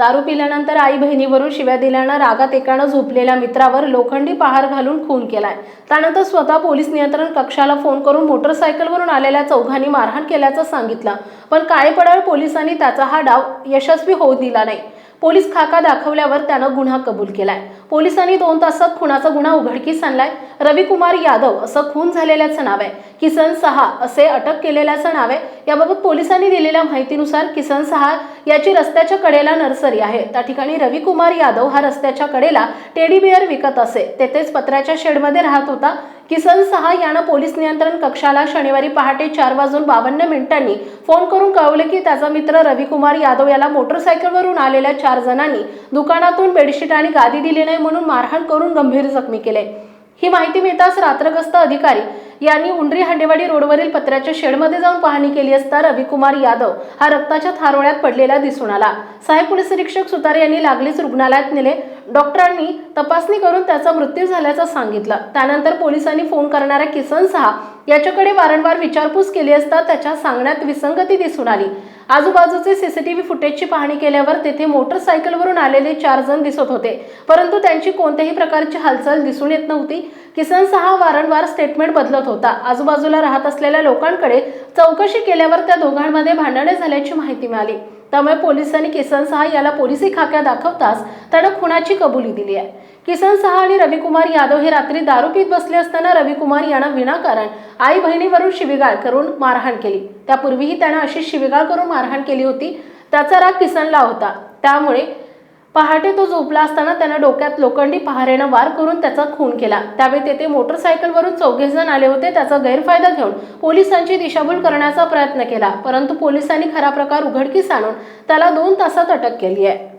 दारू पिल्यानंतर आई बहिणीवरून शिव्या दिल्यानं रागात एकानं झोपलेल्या मित्रावर लोखंडी पहार घालून खून केलाय. त्यानंतर स्वतः पोलीस नियंत्रण कक्षाला फोन करून मोटरसायकलवरून आलेल्या चौघांनी मारहाण केल्याचं सांगितलं. पण काळेपडाळ पोलिसांनी त्याचा हा डाव यशस्वी होऊ दिला नाही. पोलीस खाका दाखवल्यावर त्यानं गुन्हा कबूल केलाय. पोलिसांनी दोन तासात खुनाचा गुन्हा उघडकीस आणलाय. रविकुमार यादव असं खून झालेल्याचं नाव आहे. किसन सहा असे अटक केलेल्याचं नाव आहे. याबाबत पोलिसांनी दिलेल्या माहितीनुसार किसन सहा याची रस्त्याच्या कडेला नर्सरी आहे. त्या ठिकाणी रविकुमार यादव हा रस्त्याच्या कडेला टेडी बिअर विकत असे. तेथेच पत्र्याच्या शेडमध्ये राहत होता. किसन सहा यानं पोलीस नियंत्रण कक्षाला शनिवारी पहाटे चार वाजून बावन्न मिनिटांनी फोन करून कळवले की त्याचा मित्र रविकुमार यादव याला मोटरसायकलवरून आलेल्या चार जणांनी दुकानातून बेडशीट आणि गादी दिली नाही. म्हणून मारहाण करून गंभीर जखमी केले. ही माहिती मिळताच रात्रगस्त अधिकारी यांनी उंडरी हांडेवाडी रोडवरील पत्र्याच्या शेडमध्ये जाऊन पाहणी केली असता रविकुमार यादव हा रक्ताच्या थारोळ्यात पडलेला दिसून आला. सहाय्यक पोलीस निरीक्षक सुतारे यांनी लागलीच रुग्णालयात नेले. डॉक्टरांनी तपासणी करून त्याचा मृत्यू झाल्याचं सांगितलं. त्यानंतर पोलिसांनी फोन करणाऱ्या किसन सहा याच्याकडे वारंवार विचारपूस केली असता त्याच्या सांगण्यात विसंगती दिसून आली. आजूबाजूचे सीसीटीव्ही फुटेजची पाहणी केल्यावर तेथे मोटरसायकलवरून आलेले चार जण दिसत होते. परंतु त्यांची कोणत्याही प्रकारची हालचाल दिसून येत नव्हती. किसन सहा वारंवार स्टेटमेंट बदलत होता. आजूबाजूला राहत असलेल्या लोकांकडे चौकशी केल्यावर त्या दोघांमध्ये भांडणे झाल्याची माहिती मिळाली. त्यामुळे पोलिसांनी किसन सहा याला पोलिसी खाक्या दाखवताच त्यानं खुनाची कबुली दिली आहे. किसन सहा आणि रविकुमार यादव हे रात्री दारू पीत बसले असताना रविकुमार यांना विनाकारण आई बहिणीवरून शिवीगाळ करून मारहाण केली. त्यापूर्वीही त्यानं अशी शिवीगाळ करून मारहाण केली होती. त्याचा राग किसनला होता. त्यामुळे पहाटे तो झोपला असताना त्यानं डोक्यात लोखंडी पहारेनं वार करून त्याचा खून केला. त्यावेळी तेथे मोटरसायकलवरून चौघे जण आले होते त्याचा गैरफायदा घेऊन पोलिसांची दिशाभूल करण्याचा प्रयत्न केला परंतु पोलिसांनी खरा प्रकार उघडकीस आणून त्याला दोन तासात अटक केली आहे.